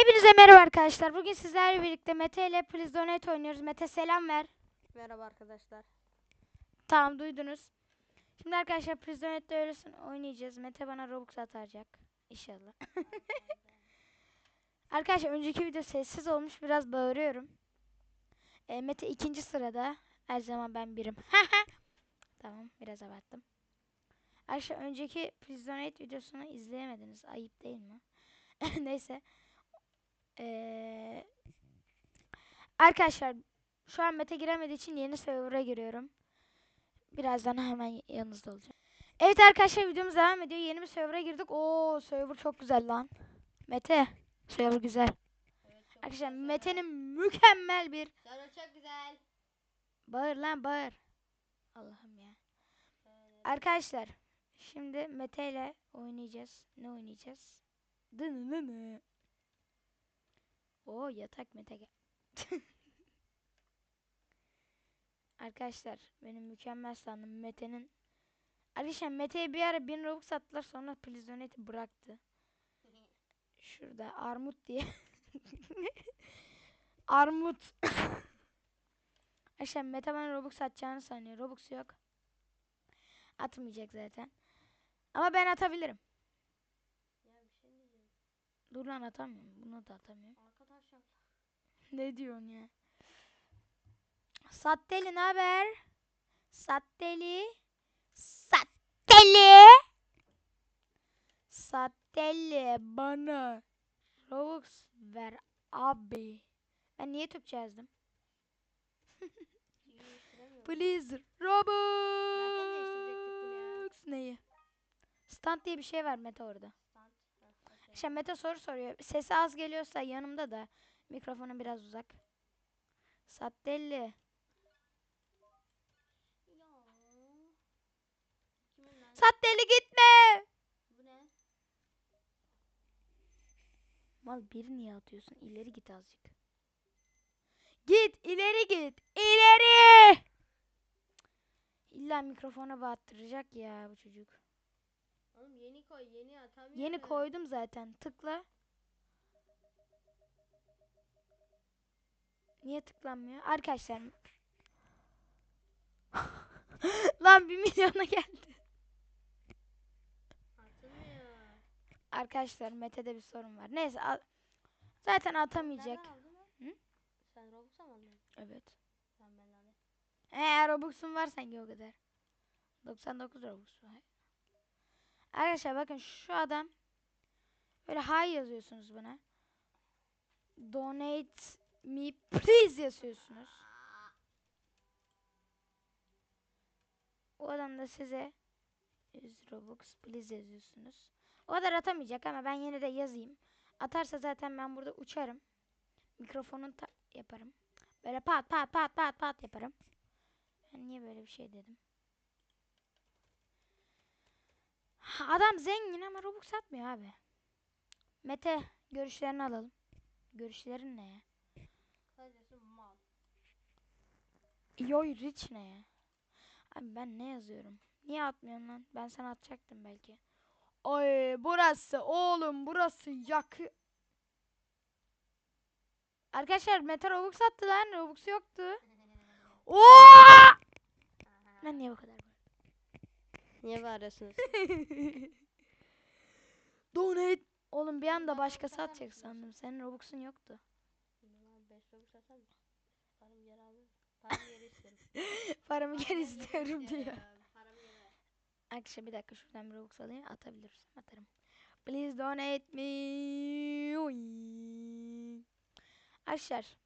Hepinize merhaba arkadaşlar. Bugün sizlerle birlikte Mete ile Please Donate oynuyoruz. Mete selam ver. Merhaba arkadaşlar. Tamam duydunuz. Şimdi arkadaşlar Please Donate'de öylesin oynayacağız. Mete bana Robux atacak. İnşallah. arkadaşlar önceki video sessiz olmuş. Biraz bağırıyorum. E, Mete ikinci sırada. Her zaman ben birim. tamam biraz abarttım. Arkadaşlar önceki Please Donate videosunu izleyemediniz. Ayıp değil mi? Neyse. Ee, arkadaşlar şu an Mete giremediği için yeni server'a giriyorum. Birazdan hemen yanınızda olacağım. Evet arkadaşlar videomuz devam ediyor. Yeni bir server'a girdik. Oo server çok güzel lan. Mete server güzel. Evet, Arkadaşlar Mete'nin mükemmel bir Sana çok güzel. bağır lan bağır. Allah'ım ya. Arkadaşlar şimdi Mete ile oynayacağız. Ne oynayacağız? Dınınını. Oo yatak gel. Arkadaşlar benim mükemmel sandım Mete'nin. Arkadaşlar Mete'ye bir ara 1000 Robux attılar sonra Plizonetti bıraktı. Şurada armut diye. armut. Arkadaşlar Mete bana Robux atacağını sanıyor. Robux yok. Atmayacak zaten. Ama ben atabilirim. Ya bir şey diyeceğim. Dur lan atamıyorum. Bunu da atamıyorum. Arkadaşlar. Ne diyorsun ya? Satteli ne haber? Satteli. Satteli. Satteli bana Robux ver abi. Ben niye Türkçe yazdım? Please Robux. Neyi? Stand diye bir şey var Mete orada. İşte Mete soru soruyor. Sesi az geliyorsa yanımda da mikrofona biraz uzak. Sattelli. Sattelli gitme. Bu ne? Mal bir niye atıyorsun? İleri git azıcık. Git ileri git. İleri. İlla mikrofona bağırttıracak ya bu çocuk. Oğlum yeni koy yeni atamıyorum. Yeni koydum zaten. Tıkla. Niye tıklanmıyor? Arkadaşlar. Lan bir milyona geldi. Atılmıyor. Arkadaşlar Mete'de bir sorun var. Neyse zaten atamayacak. Hı? Sen Robux'a mı aldın? Evet. Ben de alayım. Eğer Robux'un var sanki o kadar. 99 Robux var. Arkadaşlar bakın şu adam böyle hi yazıyorsunuz buna. Donate me please yazıyorsunuz. O adam da size 100 Robux please yazıyorsunuz. O kadar atamayacak ama ben yine de yazayım. Atarsa zaten ben burada uçarım. Mikrofonun yaparım. Böyle pat pat pat pat pat yaparım. Ben niye böyle bir şey dedim? Ha, Adam zengin ama Robux satmıyor abi. Mete görüşlerini alalım. Görüşlerin ne ya? Kısacası mal. Yoy rich ne ya? Abi ben ne yazıyorum? Niye atmıyorsun lan? Ben sana atacaktım belki. Oy burası oğlum burası yakı. Arkadaşlar Mete Robux attı lan. Robux yoktu. Oo! Ben niye bu kadar Niye bağırıyorsunuz? Donate. Oğlum bir anda başkası atacak sandım. Senin Robux'un yoktu. Lan 5 Robux atar mısın? Paramı geri alırım. Paramı geri isterim. Paramı geri Paramı istiyorum diyor. Arkadaşlar bir dakika şuradan bir Robux alayım. Atabilirsem atarım. Please donate me. Oy. Arkadaşlar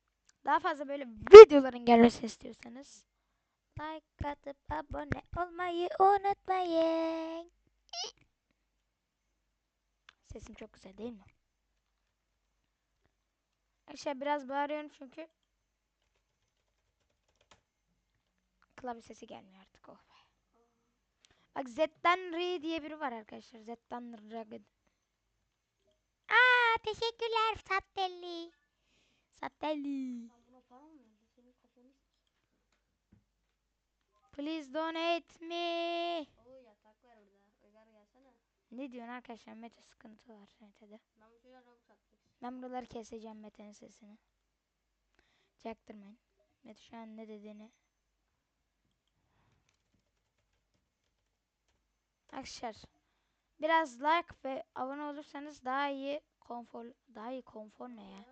daha fazla böyle videoların gelmesini istiyorsanız like atıp abone olmayı unutmayın. Sesim çok güzel değil mi? Arkadaşlar biraz bağırıyorum çünkü klavye sesi gelmiyor artık oh be. Bak Z'den R diye biri var arkadaşlar. Z'den R. Aa teşekkürler Sattelli. Sattelli. Lan buna para mı verdin? Senin kafanı s- Please donate me. Oo yatak var orada. Uygar gelsene. Ne diyorsun arkadaşlar? Mete sıkıntı var Mete'de. Ben bu çocuğa Robux atmak. Ben buraları keseceğim Mete'nin sesini. Çaktırmayın. Mete şu an ne dediğini. Arkadaşlar biraz like ve abone olursanız daha iyi konfor daha iyi konfor ne ya?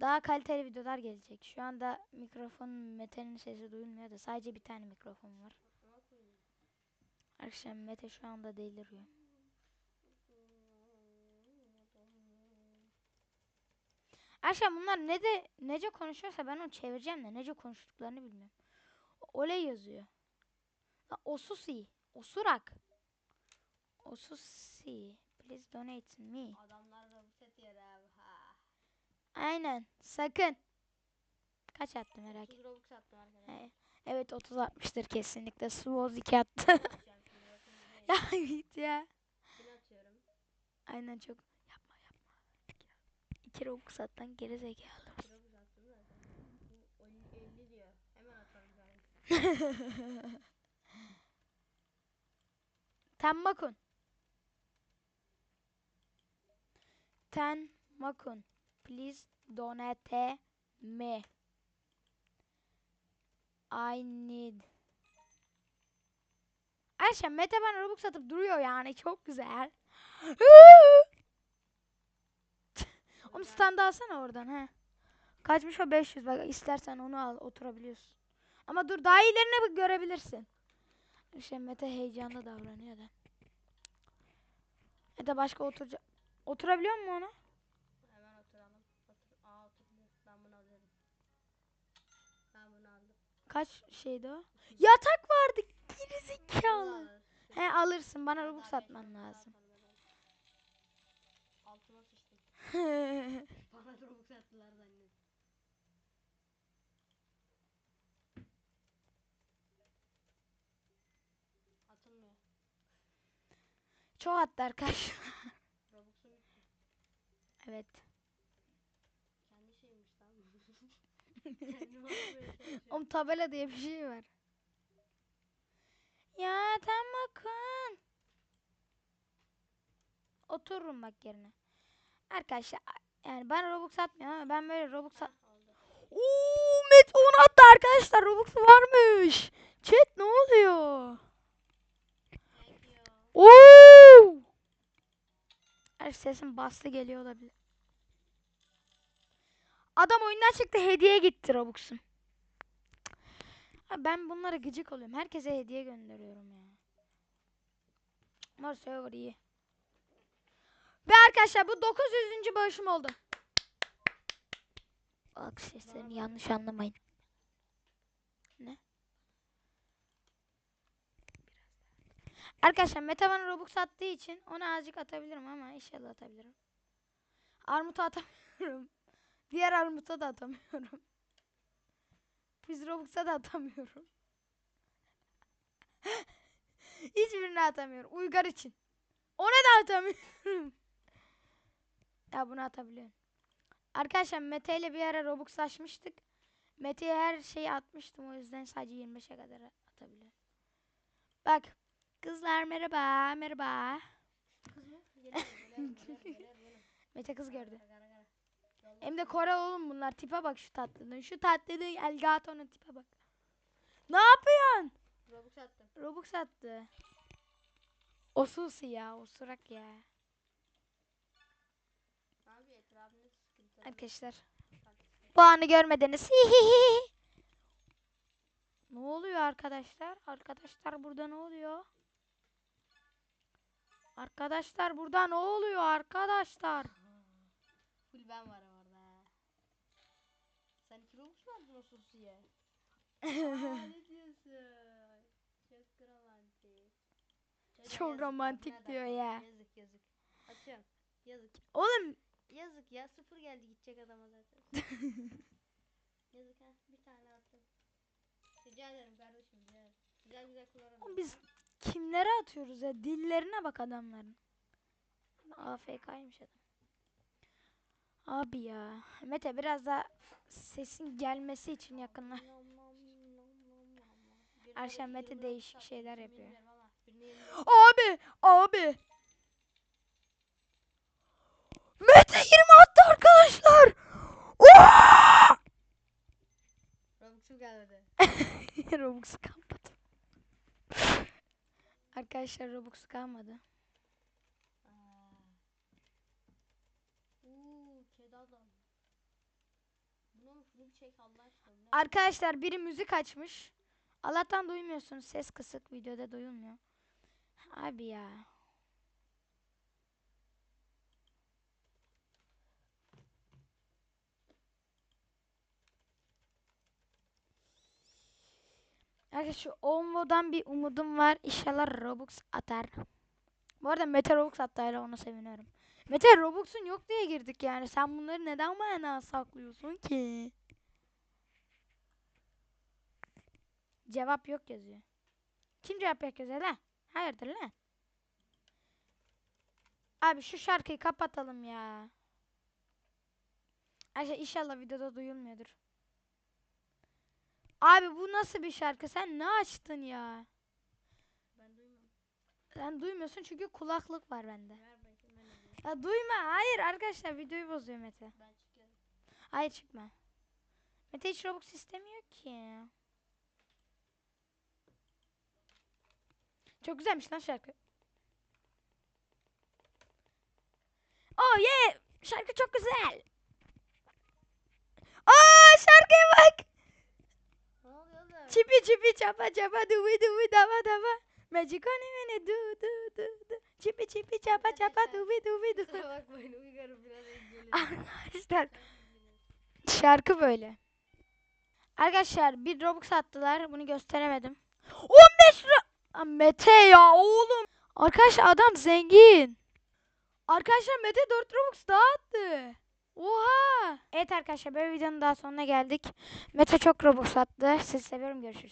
Daha kaliteli videolar gelecek. Şu anda mikrofon Mete'nin sesi duyulmuyor da sadece bir tane mikrofon var. Arkadaşlar Mete şu anda deliriyor. Arkadaşlar bunlar ne de nece konuşuyorsa ben onu çevireceğim de nece konuştuklarını bilmiyorum. Oley yazıyor. Ha, Osusi. Osurak. Osusi. Please donate me. Adamlar da bu set yer abi. Ha. Aynen. Sakın. Kaç attı merak 30 et. Robux attım arkadaşlar. Evet 30 atmıştır kesinlikle. Swoz 2 attı. Ya git ya. Aynen çok. Yapma yapma. 2 Robux attan geri zekalı. 2 Robux attım zaten. Bu 50, 50 diyor. Hemen atalım zaten. Tenmakun. Tenmakun. Please donate me. I need. Ayşe Mete bana Robux atıp duruyor yani çok güzel. Onu standa alsana oradan he. Kaçmış o 500 bak istersen onu al oturabiliyorsun. Ama dur daha iyilerini görebilirsin. İşte Mete heyecanlı davranıyor da. Mete başka oturacak. Oturabiliyor mu ona? Hemen oturalım. Otur. Aa oturdu. Ben bunu alıyorum. Ben bunu aldım. Kaç şeydi o? Yatak vardı. Gerizekalı. He alırsın bana Robux satman lazım. Altıma sıçtım. Bana Robux attılar zannet. Atılmıyor. Çok attı arkadaşlar. Evet. Oğlum tabela diye bir şey var. Ya bakın. Otururum bak yerine. Arkadaşlar yani ben Robux atmıyorum ama ben böyle Robux at... Hah, oldu. Uuu Met 10 attı arkadaşlar Robux varmış. Chat ne oluyor? Thank you. Oo! Her sesim bastı geliyor olabilir. Adam oyundan çıktı hediye gitti Robux'um. Ha, Ben bunlara gıcık oluyorum. Herkese hediye gönderiyorum ya. Mor server iyi. Ve arkadaşlar bu 900. bağışım oldu. Bak seslerini yanlış anlamayın. Ne? Arkadaşlar Mete bana Robux attığı için ona azıcık atabilirim ama inşallah atabilirim. Armut'a atamıyorum. Diğer Armut'a da atamıyorum. Biz Robux'a da atamıyorum. Hiçbirini atamıyorum. Uygar için. Ona da atamıyorum. ya bunu atabiliyorum. Arkadaşlar Mete ile bir ara Robux'laşmıştık. Mete'ye her şeyi atmıştım o yüzden sadece 25'e kadar atabiliyorum. Bak Kızlar merhaba, merhaba. Mete kız gördü. Hem de Kore oğlum bunlar. Tipe bak şu tatlının. Şu tatlının Elgato'nun tipe bak. Ne yapıyorsun? Robux attım. Robux attı. Osusi ya, osurak ya. Abi etrafında sıkıntı. Arkadaşlar. Bu anı görmediniz. Ne oluyor arkadaşlar? Arkadaşlar burada ne oluyor? Arkadaşlar burada ne oluyor arkadaşlar? Full ben varım orada. Sen iki O sosiye? Aa ne diyorsun? Çok romantik. Çocuğa Çok yazık, romantik diyor ya. Yazık yazık. Açıyorum. Yazık. Oğlum Yazık ya sıfır geldi gidecek adama zaten. yazık ha bir tane attım. Rica ederim kardeşim rica ederim. Güzel güzel kullanalım. Oğlum biz kimlere atıyoruz ya? Dillerine bak adamların. AFK'ymış adam. Abi ya. Mete biraz da sesin gelmesi için yakınlar. Arşan Mete değişik şeyler yapıyor. Abi! Abi! Mete 20 attı arkadaşlar! Robux'u gelmedi. Robux'u kalmadı. arkadaşlar Robux'u kalmadı. Adam. Bunu bunu çek Allah aşkına. Arkadaşlar biri müzik açmış. Allah'tan duymuyorsunuz. Ses kısık videoda duyulmuyor. Abi ya. Arkadaşlar Onvo'dan bir umudum var. İnşallah Robux atar. Bu arada Mete Robux attı ona seviniyorum. Mete Robux'un yok diye girdik yani. Sen bunları neden bana saklıyorsun ki? Cevap yok yazıyor. Kim cevap yok yazıyor lan? Hayırdır lan? Abi şu şarkıyı kapatalım ya. Ayşe inşallah videoda duyulmuyordur. Abi bu nasıl bir şarkı? Sen ne açtın ya? Ben duymuyorum. Sen duymuyorsun çünkü kulaklık var bende. Ver bakayım ben de duyayım. Ya duyma. Hayır arkadaşlar videoyu bozuyor Mete. Ben çıkıyorum. Hayır çıkma. Mete hiç Robux istemiyor ki. Çok güzelmiş lan şarkı. Oh yeah! Şarkı çok güzel. Aa şarkıya bak. Çipi çipi çapa çapa duvi duvi dava dava. Magic mene du du du du. Çipi çipi çapa çapa duvi duvi du. Kusura bakmayın uygarım biraz engelledim. Arkadaşlar şarkı böyle. Arkadaşlar bir Robux attılar. Bunu gösteremedim. 15 lira. Mete ya oğlum. Arkadaşlar adam zengin. Arkadaşlar Mete 4 Robux daha attı. Oha. Evet arkadaşlar böyle videonun daha sonuna geldik. Mete çok Robux attı. Sizi seviyorum. Görüşürüz.